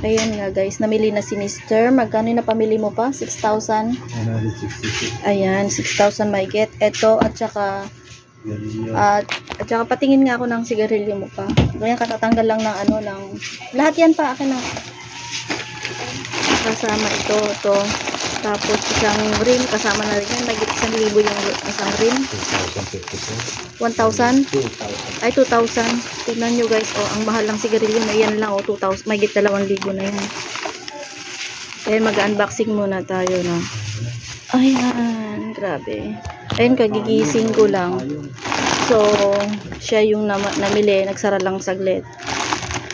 Ayan nga guys, namili na si Mr. Magkano na pamili mo pa? 6,000? 166. Ayan, 6,000 may get. Ito at saka at, at saka patingin nga ako ng sigarilyo mo pa. Ganyan katatanggal lang ng ano ng lahat yan pa akin na. Kasama ito, ito. Tapos isang rim kasama na rin yan. May isang libo yung isang rim. 2,054. 1,000. 2,000. Ay, 2,000. Tignan nyo guys, oh, ang mahal ng sigarilyo na yan lang, oh, 2,000. May git 2,000 na yan. Ayan, mag-unboxing muna tayo, no. Ayan, grabe. Ayan, kagigising ko lang. So, siya yung nam- namili, nagsara lang saglit.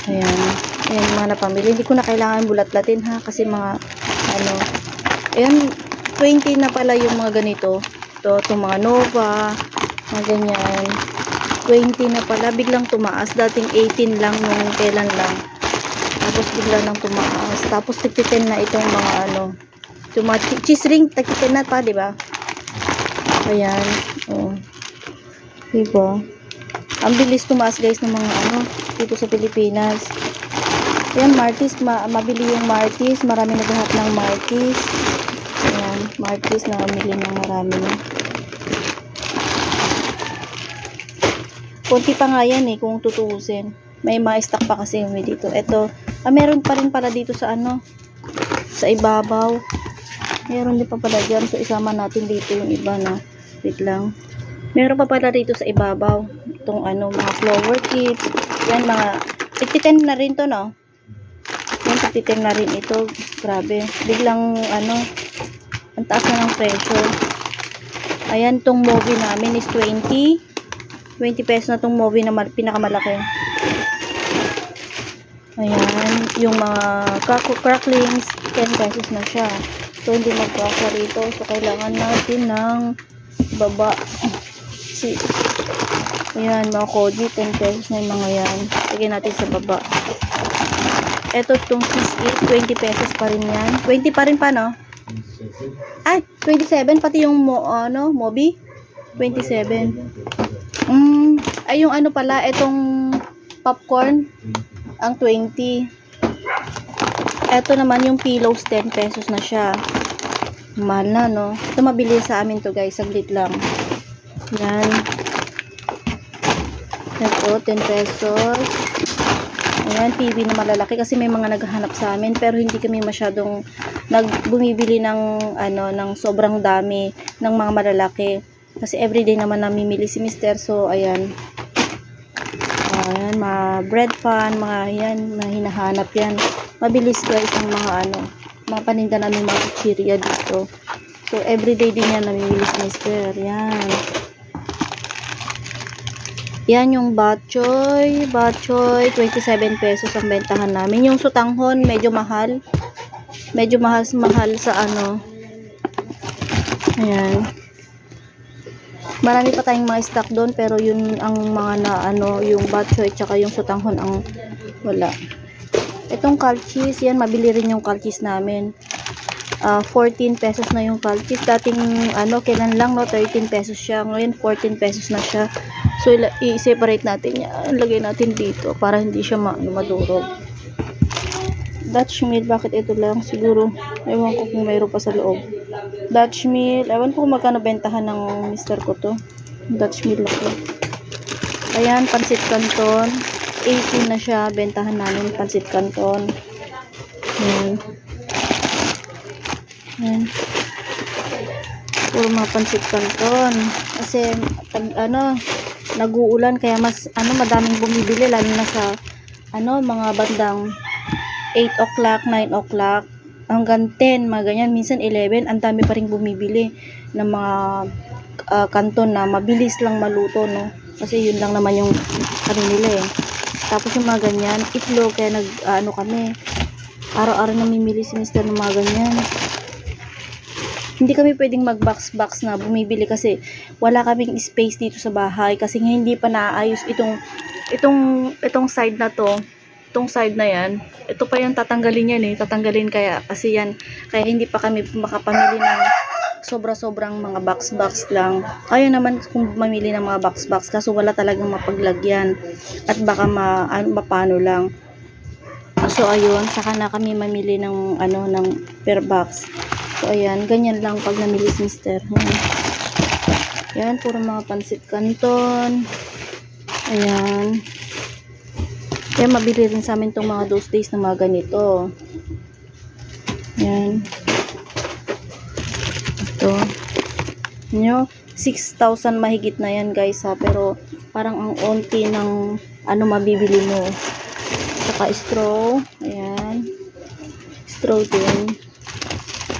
Ayan. Ayan, mga napamili. Hindi ko na kailangan bulat-latin ha, kasi mga, ano, ayan, 20 na pala yung mga ganito. Ito, itong mga Nova, mga ganyan. 20 na pala, biglang tumaas. Dating 18 lang nung kailan lang. Tapos bigla nang tumaas. Tapos tigtitin na itong mga ano. Yung mga cheese ring, tigtitin na pa, di ba? Ayan. Oh. Diba? Ang bilis tumaas guys ng mga ano, dito sa Pilipinas. Ayan, Martis, ma mabili yung Martis. Marami naghahanap ng Martis. Ayan, Martis na mamili ng marami na. Konti pa nga yan eh, kung tutuusin. May mga stock pa kasi kami dito. Ito, ah, meron pa rin pala dito sa ano, sa ibabaw. Meron din pa pala dyan. So, isama natin dito yung iba na. Wait lang. Meron pa pala dito sa ibabaw. Itong ano, mga flower kits. Yan, mga, 50 na rin to, no? 50 na rin ito. Grabe. Biglang, ano, ang taas na ng presyo. Ayan, tong movie namin is 20. 20 pesos na tong movie na mal- pinakamalaki. Ayan, yung mga crack- cracklings, 10 pesos na siya. So, hindi magkasa rito. So, kailangan natin ng baba. Si, ayan, mga koji, 10 pesos na yung mga yan. Lagyan natin sa baba. Ito, itong cheese cake, 20 pesos pa rin yan. 20 pa rin pa, no? Ay, 27, pati yung mo, ano, mobi? 27. Mm, ay yung ano pala, itong popcorn, ang 20. Ito naman yung pillows, 10 pesos na siya. Mahal na, no? Ito mabili sa amin to guys, saglit lang. Yan. Ito, 10 pesos. Ayan, TV na malalaki kasi may mga naghahanap sa amin pero hindi kami masyadong nagbumibili ng ano ng sobrang dami ng mga malalaki. Kasi everyday naman namimili si Mister so ayan. Ayan mga bread pan mga yan na hinahanap yan. Mabilis guys ang mga ano mga paninda namin mga chichirya dito. So everyday din yan namimili si Mister yan yan yung batchoy. Batchoy, 27 pesos ang bentahan namin. Yung sutanghon, medyo mahal. Medyo mahal, mahal sa ano. Ayan. Marami pa tayong mga stock doon pero yun ang mga na ano, yung batchoy tsaka yung sutanghon ang wala. Itong calchis, yan mabili rin yung calchis namin. Ah, 14 pesos na yung calchis. Dating ano, kailan lang no, 13 pesos siya. Ngayon 14 pesos na siya. So, i-separate natin yan. Lagay natin dito para hindi siya ma madurog. Dutch meal, bakit ito lang? Siguro, ewan ko kung mayroon pa sa loob. Dutch meal, ewan ko kung magkano bentahan ng mister ko to. Dutch meal to. Ayan, pansit canton. 18 na siya, bentahan namin pansit canton. Ayan. Ayan. Puro mga pansit canton. Kasi, tag, ano, nag-uulan kaya mas ano madaming bumibili lalo na sa ano mga bandang 8 o'clock, 9 o'clock hanggang 10, mga ganyan, minsan 11 ang dami pa rin bumibili ng mga ah, kanton na mabilis lang maluto no? Kasi yun lang naman yung ano nila eh. Tapos yung mga ganyan, itlog kaya nag ah, ano kami araw-araw namimili si mister ng mga ganyan hindi kami pwedeng mag-box-box na bumibili kasi wala kaming space dito sa bahay. Kasi nga hindi pa naayos itong itong itong side na to. Itong side na yan. Ito pa yan tatanggalin yan eh. Tatanggalin kaya kasi yan kaya hindi pa kami makapamili ng sobra-sobrang mga box-box lang. Kaya naman kung mamili ng mga box-box kaso wala talagang mapaglagyan. At baka ma, ano, mapano lang. So, ayun, saka na kami mamili ng, ano, ng per box. So, ayan, ganyan lang pag namili si Mister. Ayan. Ayan, puro mga pansit canton. Ayan. Kaya mabili rin sa amin tong mga those days na mga ganito. Ayan. Ito. Nyo, 6,000 mahigit na yan guys ha. Pero parang ang onti ng ano mabibili mo. Saka straw. Ayan. Straw din.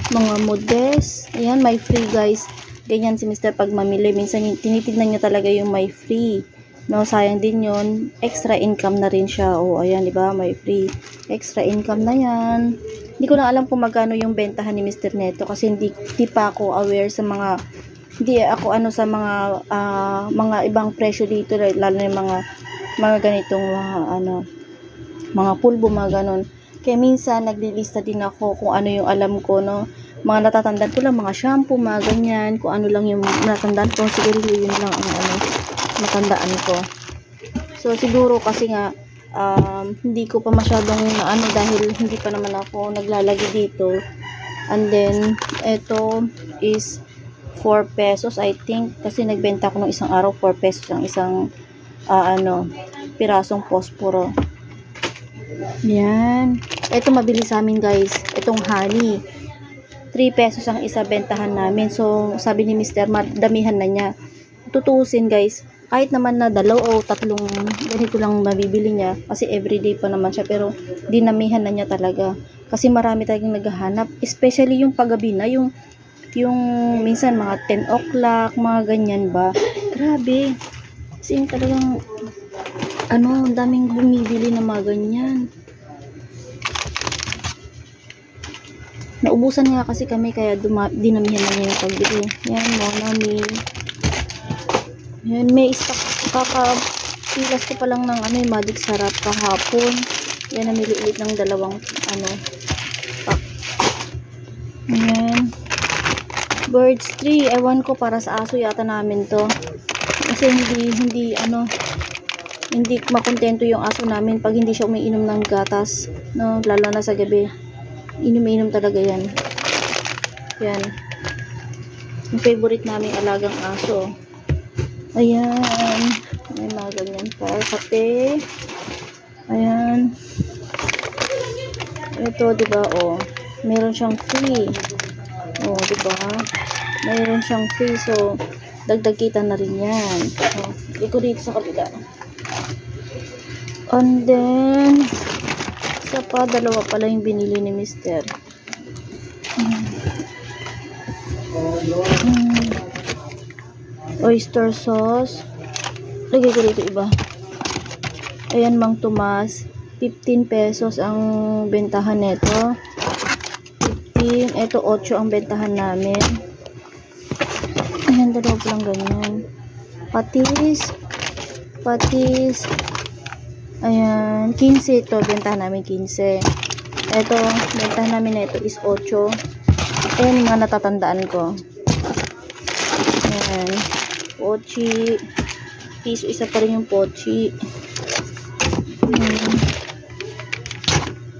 Mga modest. Ayan, may free guys. Ganyan si Mr. pag mamili. Minsan tinitignan niya talaga yung may free. No, sayang din yon Extra income na rin siya. O, ayan, di ba? May free. Extra income na yan. Hindi ko na alam kung magkano yung bentahan ni Mr. Neto kasi hindi, hindi pa ako aware sa mga hindi ako ano sa mga ah, mga ibang presyo dito lalo na yung mga mga ganitong mga ano mga pulbo mga ganon kaya minsan naglilista din ako kung ano yung alam ko no? Mga natatandaan ko lang mga shampoo mga ganyan kung ano lang yung natatandaan ko. Siguro yun lang ang ano natandaan ko. So siguro kasi nga um, hindi ko pa masyadong ano dahil hindi pa naman ako naglalagay dito. And then ito is 4 pesos I think. Kasi nagbenta ko ng isang araw 4 pesos ang isang ah, ano pirasong posporo yan. Ito mabili sa amin guys. Itong honey. 3 pesos ang isa bentahan namin. So sabi ni Mr. madamihan na niya. Tutuusin guys. Kahit naman na dalaw o tatlong ganito lang mabibili niya. Kasi everyday pa naman siya pero dinamihan na niya talaga. Kasi marami talagang naghahanap. Especially yung paggabi na yung yung minsan mga 10 o'clock mga ganyan ba. Grabe. Kasi yung talagang ano ang daming bumibili ng mga ganyan. Naubusan nga kasi kami kaya dinamihan na niya yung pagbili. Yan monami yan may stock kakapilas ko pa lang ng ano yung magic sarap kahapon. Yan namili ulit ng dalawang ano pack. Yan birds tree. Ewan ko para sa aso yata namin to. Kasi hindi hindi ano hindi makontento yung aso namin pag hindi siya umiinom ng gatas no? Lalo na sa gabi. Inom-inom talaga yan. Yan. Yung favorite namin alagang aso. Ayan. May mga ganyan pa. Kape. Ayan. Ito diba oh meron siyang free. Oh diba mayroon siyang free. So dagdag kita na rin yan. Oh, iko dito sa kabila and then isa pa dalawa pala yung binili ni mister. Hmm. oyster sauce. Lagay ko dito iba. Ayan mang Tomas. 15 pesos ang bentahan nito. 15 eto 8 ang bentahan namin. Ayan dalawa pa lang ganyan. Patis. Patis ayan 15 ito. Bentahan namin 15 eto bentahan namin na ito is 8 ayan yung mga natatandaan ko. Ayan pochi. Piso isa pa rin yung pochi. Ayan.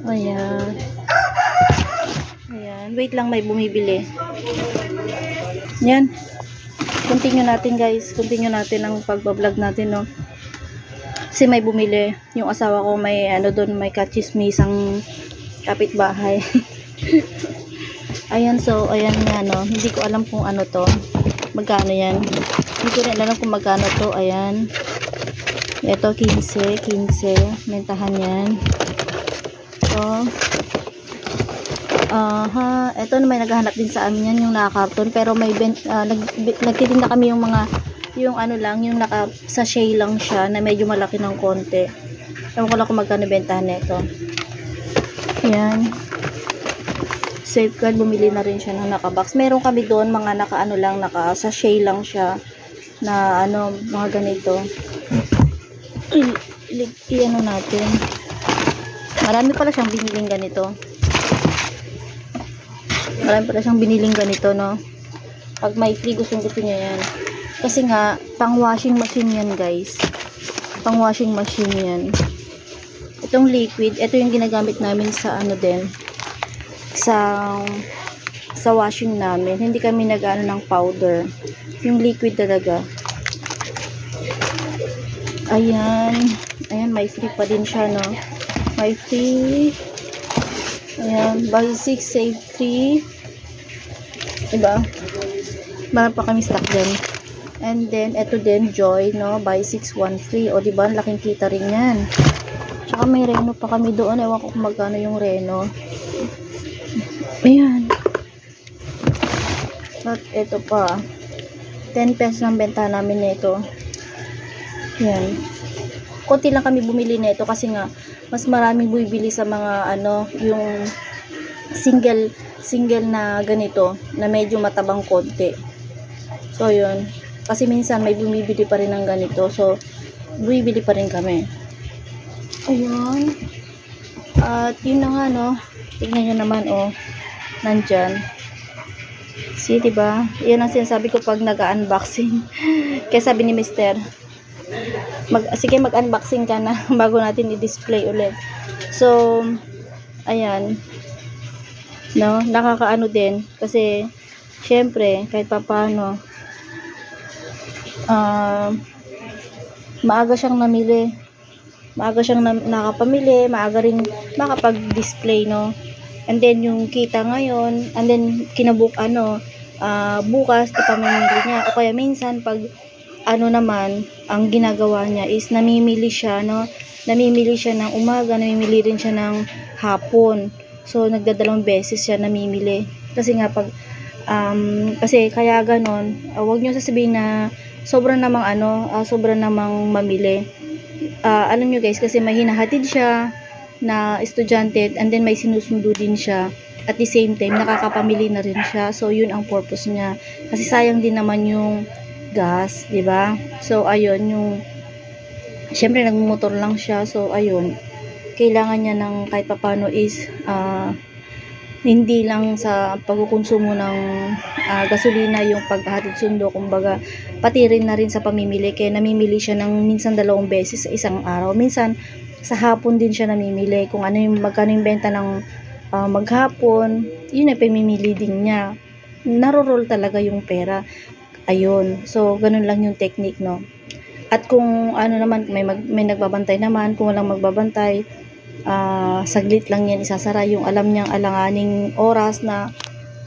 Ayan. Ayan wait lang may bumibili. Yan continue natin guys. Continue natin ang pagbablog natin no kasi may bumili yung asawa ko may ano doon may kachismisang kapitbahay. Ayan so ayan nga no? Hindi ko alam kung ano to. Magkano yan? Hindi ko rin alam kung magkano to. Ayan. Ito 15 15 mentahan yan. So aha. Ito na may naghahanap din sa amin yan yung nakakarton pero may bent, ah, nag, nagtitinda kami yung mga yung ano lang yung naka sachet lang siya na medyo malaki ng konti. Ewan ko lang kung magkano bentahan nito. Yan safeguard bumili na rin siya ng nakabox. Meron kami doon mga naka ano lang naka sachet lang siya na ano mga ganito. I-ano natin. Marami pala siyang biniling ganito. Marami pala siyang biniling ganito no? Pag may free gustong gusto niya yan kasi nga pang washing machine yan guys pang washing machine yan Itong liquid, ito yung ginagamit namin sa ano din, sa sa washing namin. Hindi kami nag-ano ng powder. Yung liquid talaga. Ayan. Ayan, may free pa din siya, no? May free. Ayan, buy 6, save 3. Diba? Meron pa kami stock din. And then, ito din, Joy, no? Buy 6, 1 free. O, diba? Laking kita rin yan. Tsaka may reno pa kami doon. Ewan ko kung magkano yung reno. Ayan. At ito pa. 10 pesos ang benta namin nito. Yan. Konti lang kami bumili nito kasi nga mas maraming bumibili sa mga ano, yung single single na ganito na medyo matabang konti. So yun. Kasi minsan may bumibili pa rin ng ganito. So bumibili pa rin kami. Ayun. At yun na nga no. Tignan nyo naman oh. Nandyan. See, diba? Yan ang sinasabi ko pag nag-unboxing. Kaya sabi ni Mister, mag, sige mag-unboxing ka na bago natin i-display ulit. So, ayan. No, nakakaano din kasi syempre kahit papaano ah maaga siyang namili. Maaga siyang na, nakapamili, maaga rin makapag-display, no. And then yung kita ngayon, and then kinabuk ano, ah, bukas ipamimili niya. O kaya minsan pag ano naman, ang ginagawa niya is namimili siya, no? Namimili siya ng umaga, namimili rin siya ng hapon. So, nagdadalawang beses siya namimili. Kasi nga, pag, um, kasi kaya ganon, uh, wag niyo sasabihin na sobrang namang ano, ah, sobrang namang mamili. Ah, alam niyo guys, kasi may hinahatid siya na estudyante and then may sinusundo din siya. At the same time, nakakapamili na rin siya. So, yun ang purpose niya. Kasi sayang din naman yung gas, 'di ba? So ayun yung syempre nagmotor lang siya. So ayun. Kailangan niya ng kahit papano is ah, hindi lang sa pagkukonsumo ng ah, gasolina yung paghahatid sundo. Kumbaga pati rin na rin sa pamimili. Kaya namimili siya ng minsan dalawang beses sa isang araw. Minsan sa hapon din siya namimili. Kung ano yung magkano yung benta ng ah, maghapon yun ay pamimili din niya. Naroroll talaga yung pera. Ayun. So, ganun lang yung technique, no? At kung ano naman, may, mag, may nagbabantay naman, kung walang magbabantay, ah saglit lang yan isasara. Yung alam niyang alanganing oras na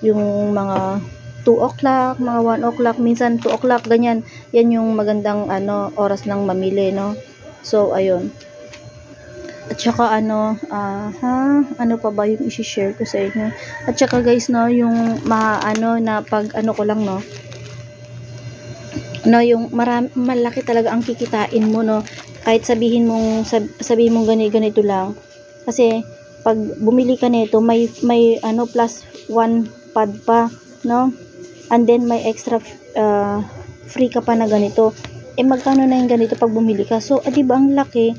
yung mga 2 o'clock, mga 1 o'clock, minsan 2 o'clock, ganyan. Yan yung magandang ano oras ng mamili, no? So, ayun. At saka ano, ah, ha, ano pa ba yung i-share ko sa inyo? At saka guys, no, yung ma, ano, na pag, ano ko lang, no, no yung marami, malaki talaga ang kikitain mo no kahit sabihin mong sab, sabihin mong ganito ganito lang kasi pag bumili ka nito may may ano plus one pad pa no? And then may extra uh, free ka pa na ganito. Eh magkano na yung ganito pag bumili ka? So ah, di ba ang laki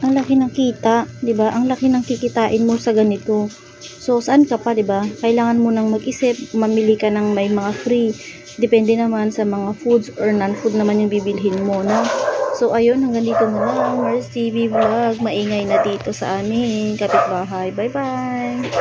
ang laki ng kita di ba? Ang laki ng kikitain mo sa ganito. So saan ka pa di ba? Kailangan mo nang mag-isip mamili ka ng may mga free. Depende naman sa mga foods or non-food naman yung bibilhin mo, no? So, ayun, hanggang dito na lang. Mars TV Vlog. Maingay na dito sa amin. Kapitbahay. Bye-bye!